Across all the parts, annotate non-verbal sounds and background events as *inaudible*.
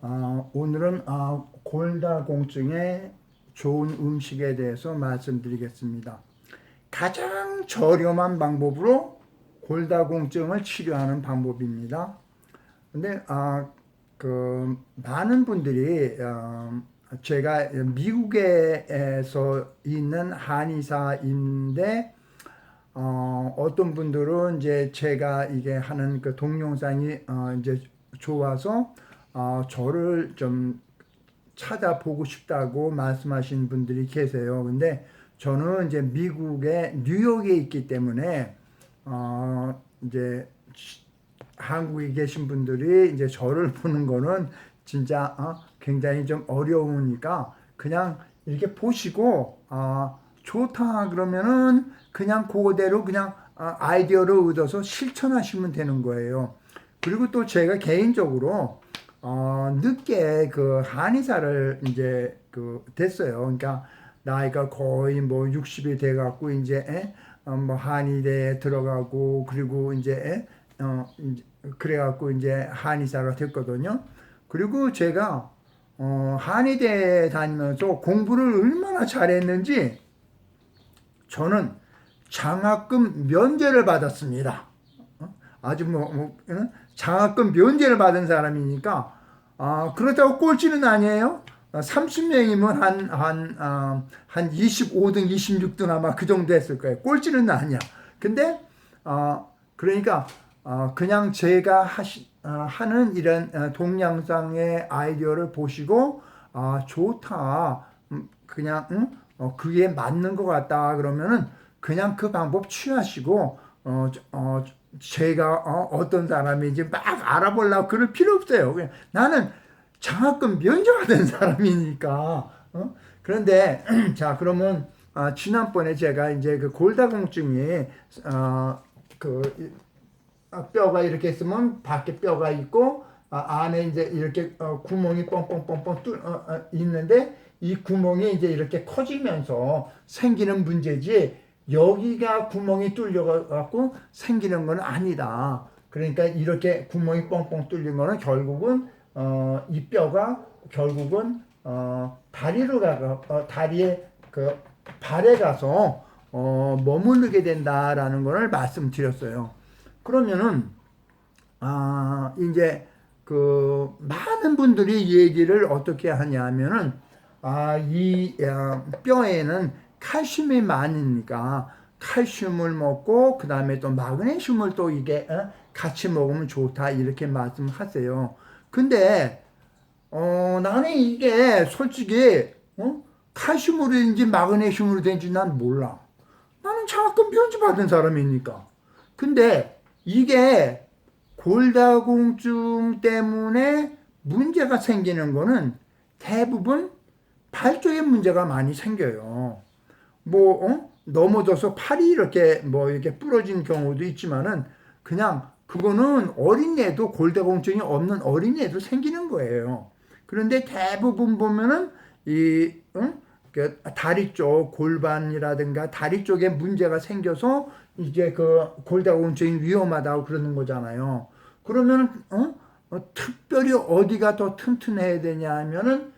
어, 오늘은 어, 골다공증의 좋은 음식에 대해서 말씀드리겠습니다. 가장 저렴한 방법으로 골다공증을 치료하는 방법입니다. 근데 아, 그 많은 분들이 어, 제가 미국에서 있는 한의사인데 어, 어떤 분들은 이제 제가 이게 하는 그 동영상이 어, 이제 좋아서 어, 저를 좀 찾아보고 싶다고 말씀하신 분들이 계세요. 근데 저는 이제 미국의 뉴욕에 있기 때문에 어, 이제 한국에 계신 분들이 이제 저를 *laughs* 보는 거는 진짜 어, 굉장히 좀 어려우니까 그냥 이렇게 보시고 어, 좋다 그러면은 그냥 그대로 그냥 어, 아이디어를 얻어서 실천하시면 되는 거예요. 그리고 또 제가 개인적으로 어, 늦게 그 한의사를 이제 그 됐어요. 그러니까 나이가 거의 뭐 60이 돼 갖고 이제 에? 어, 뭐 한의대에 들어가고 그리고 이제 에? 어 이제 그래 갖고 이제 한의사가 됐거든요. 그리고 제가 어 한의대 다니면서 공부를 얼마나 잘했는지 저는 장학금 면제를 받았습니다. 어? 아주 뭐, 뭐 응? 장학금 면제를 받은 사람이니까 아, 그렇다고 꼴찌는 아니에요. 30명이면 한, 한, 어, 한 25등, 26등 아마 그 정도 했을 거예요. 꼴찌는 아니야. 근데, 어, 그러니까, 어, 그냥 제가 하시, 어, 하는 이런 어, 동영상의 아이디어를 보시고, 아, 좋다. 음, 그냥, 응? 어, 그게 맞는 것 같다. 그러면은 그냥 그 방법 취하시고, 어, 어, 제가 어, 떤 사람인지 막 알아보려고 그럴 필요 없어요. 그냥 나는 장학금 면제받은 *laughs* 사람이니까. 어? 그런데 *clears throat* 자 그러면 아, 지난번에 제가 이제 그 골다공증이 어, 그 아, 뼈가 이렇게 있으면 밖에 뼈가 있고 아, 안에 이제 이렇게 어, 구멍이 뻥뻥뻥뻥 뚫 어, 어, 있는데 이 구멍이 이제 이렇게 커지면서 생기는 문제지 여기가 구멍이 뚫려 갖고 생기는 건 아니다. 그러니까 이렇게 구멍이 뻥뻥 뚫린 거는 결국은 어, 이 뼈가 결국은 어, 다리로 가 어, 다리에 그 발에 가서 어, 머무르게 된다라는 것을 말씀드렸어요. 그러면은 아 이제 그 많은 분들이 이 얘기를 어떻게 하냐면은 아이 뼈에는 칼슘이 많으니까 칼슘을 먹고 그 다음에 또 마그네슘을 또 이게 어? 같이 먹으면 좋다 이렇게 말씀하세요. 근데 어 나는 이게 솔직히 어? 칼슘으로든지 마그네슘으로 된지 난 몰라. 나는 장학금 편지 받은 사람이니까. 근데 이게 골다공증 때문에 문제가 생기는 거는 대부분 발 쪽에 문제가 많이 생겨요. 뭐 어? 넘어져서 팔이 이렇게 뭐 이렇게 부러진 경우도 있지만은 그냥 그거는 어린애도 골다공증이 없는 어린애도 생기는 거예요. 그런데 대부분 보면은 이 응? 그 다리 쪽 골반이라든가 다리 쪽에 문제가 생겨서 이제 그 골다공증이 위험하다고 그러는 거잖아요. 그러면 어? 어, 특별히 어디가 더 튼튼해야 되냐 하면은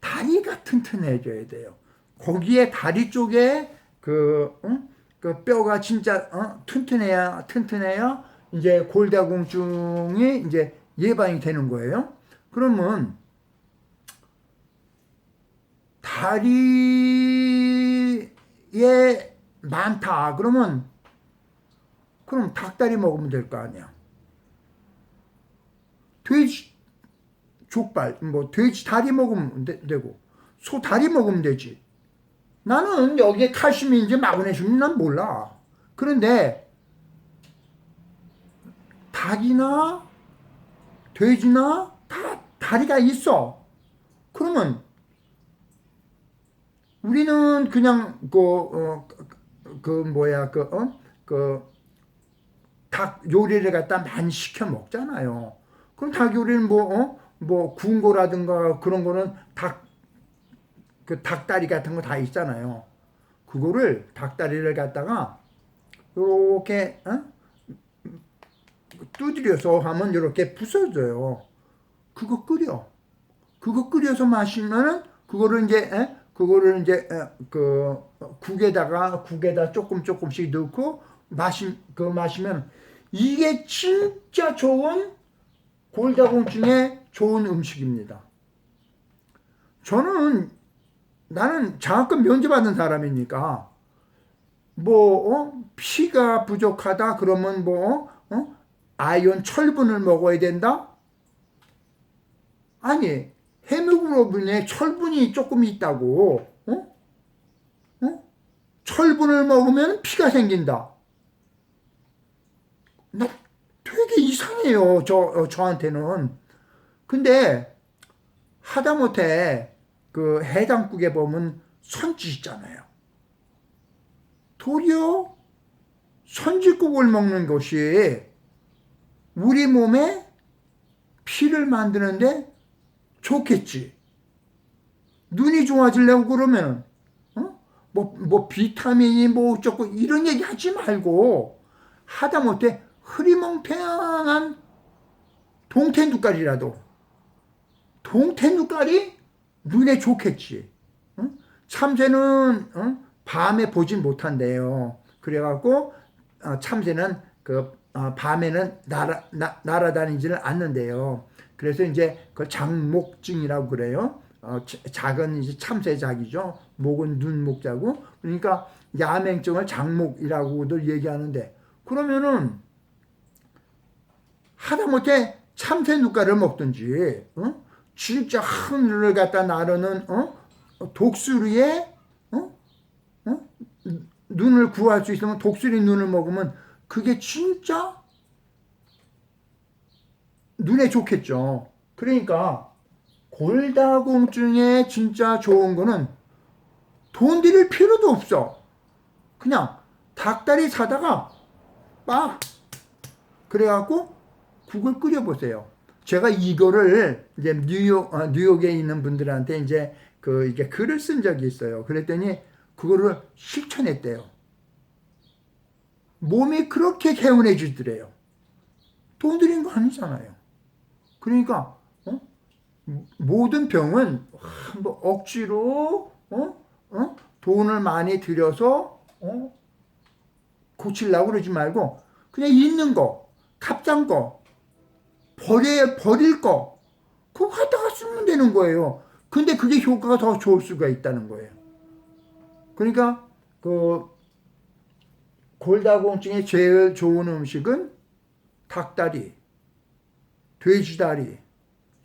다리가 튼튼해져야 돼요. 거기에 다리 쪽에 그, 응? 그 뼈가 진짜 어? 튼튼해야 튼튼해야 이제 골다공증이 이제 예방이 되는 거예요. 그러면 다리에 많다. 그러면 그럼 닭다리 먹으면 될 거 아니야. 돼지 족발 뭐 돼지 다리 먹으면 되, 되고 소 다리 먹으면 되지. 나는 여기에 칼슘인지 마그네슘인지 난 몰라. 그런데 닭이나 돼지나 다 다리가 있어. 그러면 우리는 그냥 그, 어, 그 뭐야 그 어? 그 닭 요리를 갖다 많이 시켜 먹잖아요. 그럼 닭 요리는 뭐 어? 뭐 구운 거라든가 그런 거는 닭 그 닭다리 같은 거 다 있잖아요. 그거를 닭다리를 갖다가 이렇게 어? 두드려서 하면 이렇게 부서져요. 그거 끓여. 그거 끓여서 마시면은 그거를 이제 에? 그거를 이제 에, 그 국에다가 국에다 조금 조금씩 넣고 마시 그 마시면 이게 진짜 좋은 골다공증에 좋은 음식입니다. 저는 나는 장학금 면제받은 사람이니까 뭐 어? 피가 부족하다 그러면 뭐 어? 아이온 철분을 먹어야 된다? 아니 헤모글로빈에 철분이 조금 있다고 어? 어? 철분을 먹으면 피가 생긴다. 나 되게 이상해요 저 어, 저한테는. 근데 하다못해 그 해장국에 보면 선지 있잖아요. 도리어 선지국을 먹는 것이 우리 몸에 피를 만드는데 좋겠지. 눈이 좋아지려고 그러면 어? 뭐, 뭐 비타민이 뭐 어쩌고 이런 얘기 하지 말고 하다못해 흐리멍텅한 동태 눈깔이라도 동태 눈깔이 눈에 좋겠지. 어? 참새는 어? 밤에 보진 못한대요. 그래갖고 어, 참새는 그 어, 밤에는 날아, 나, 날아다니지를 않는데요. 그래서 이제 그 장목증이라고 그래요. 작은 이제 참새작이죠. 목은 눈목자고. 그러니까 야맹증을 장목이라고도 얘기하는데 그러면은 하다못해 참새 눈가를 먹든지, 어? 진짜 하늘을 갖다 나르는 어? 독수리에 어? 어? 눈을 구할 수 있으면 독수리 눈을 먹으면 그게 진짜 눈에 좋겠죠. 그러니까 골다공증에 진짜 좋은 거는 돈 들일 필요도 없어. 그냥 닭다리 사다가 빡 그래갖고 국을 끓여보세요. 제가 이거를 이제 뉴욕 어, 뉴욕에 있는 분들한테 이제 그 이게 글을 쓴 적이 있어요. 그랬더니 그거를 실천했대요. 몸이 그렇게 개운해지더래요. 돈 들인 거 아니잖아요. 그러니까 어? 모든 병은 하, 뭐 억지로 어? 어? 돈을 많이 들여서 어? 고치려고 그러지 말고 그냥 있는 거, 값싼 거, 버려 버릴 거 그거 갖다가 쓰면 되는 거예요. 근데 그게 효과가 더 좋을 수가 있다는 거예요. 그러니까 그 골다공증에 제일 좋은 음식은 닭다리, 돼지다리,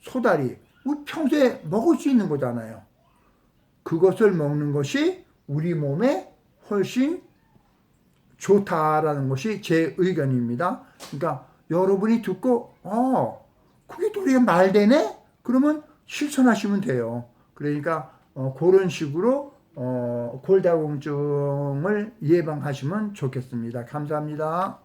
소다리. 평소에 먹을 수 있는 거잖아요. 그것을 먹는 것이 우리 몸에 훨씬 좋다라는 것이 제 의견입니다. 그러니까 여러분이 듣고 어 그게 도리어 말 되네? 그러면 실천하시면 돼요. 그러니까 어, 그런 식으로 어, 골다공증을 예방하시면 좋겠습니다. 감사합니다.